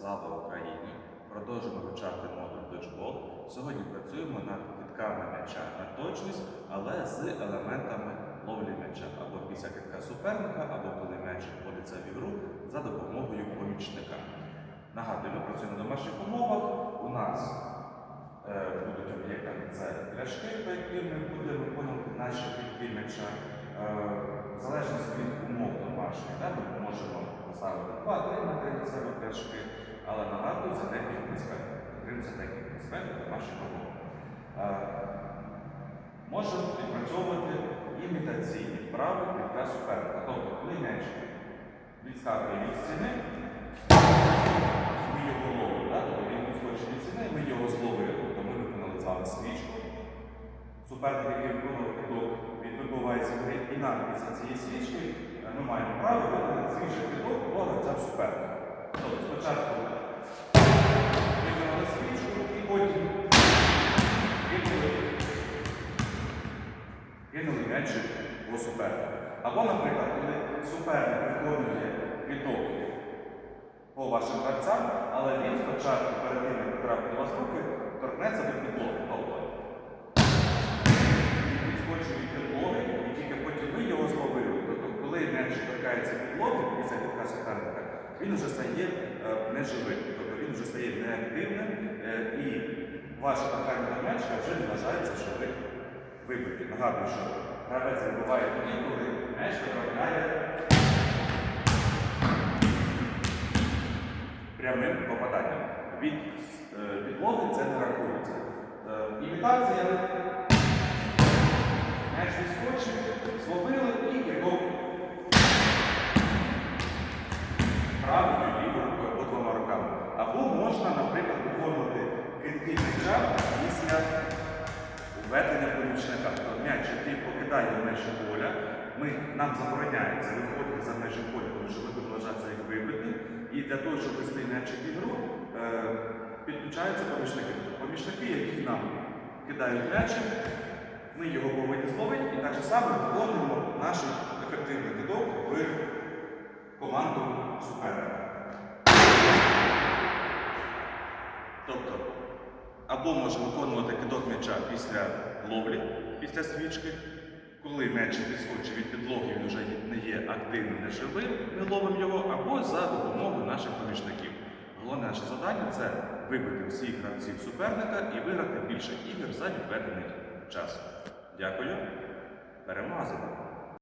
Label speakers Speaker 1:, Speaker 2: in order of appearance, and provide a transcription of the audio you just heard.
Speaker 1: Слава Україні! Продовжуємо вивчати модуль доджбол. Сьогодні працюємо над китками м'яча на точність, але з елементами ловлі м'яча або після китка суперника, або коли м'яч вводиться в ігру за допомогою помічника. Нагадую, ми працюємо в домашніх умовах. У нас е, будуть об'єктами це пляшки, по яким ми будемо виконувати наші китки м'яча. Е, в залежності від умов домашніх, да, ми можемо поставити 2-3 метри від себе пляшки, але нагадую за техніку безпеки. Дотримуємося техніки безпеки в домашніх умовах. Е, Можемо відпрацьовувати імітаційні вправи китка суперника. Тобто, коли м'яч відскакує від стіни, ми його ловимо, да? тобто він відскочить від стіни, ми його зловили. Тобто ми виконали з вами свічку. Суперник, який виконував кидок, він вибиває з гри, і нам після цієї свічки ми маємо право виконати свіжий кидок до гравця суперника. Тобто спочатку виконали свічку і потім кинули, кинули м'ячик у суперника. Або, наприклад, коли суперник виконує кидок по вашим гравцям, але він спочатку перед тим, як потрапити до вас руки, торкнеться до підлоги. Тобто відскочує підлоги, і тільки потім ви його зловили. Тобто, коли м'яч торкається підлоги після китка суперника, він вже стає е, неживим, тобто він вже стає неактивним, е, і ваше торкання до вже вважається, що ви вибиті. Нагадую, що гравець вибиває тоді, коли м'яч потрапляє прямим попаданням. Від е, підлоги це не рахується. Е, імітація М'яч відскочив, зловили і кидок правою і лівою рукою, або двома руками. Або можна, наприклад, виконувати кидки м'яча після введення помічника. Тобто м'яч, який покидає межі поля, ми, нам забороняється виходити за межі поля, тому що вибір вважається як вибити. І для того, щоб вести м'ячик в ігру, е, підключаються помічники. Тобто помічники, які нам кидають м'ячик, ми його повинні зловити і так само виконуємо наш ефективний кидок в команду суперника. Тобто, або можемо виконувати кидок м'яча після ловлі, після свічки, коли м'яч відскочить від підлоги, він вже не є активним, не живим, ми ловимо його, або за допомогою наших помічників. Головне наше завдання це вибити всіх гравців суперника і виграти більше ігор за відведений час. Дякую. Перемога за вами.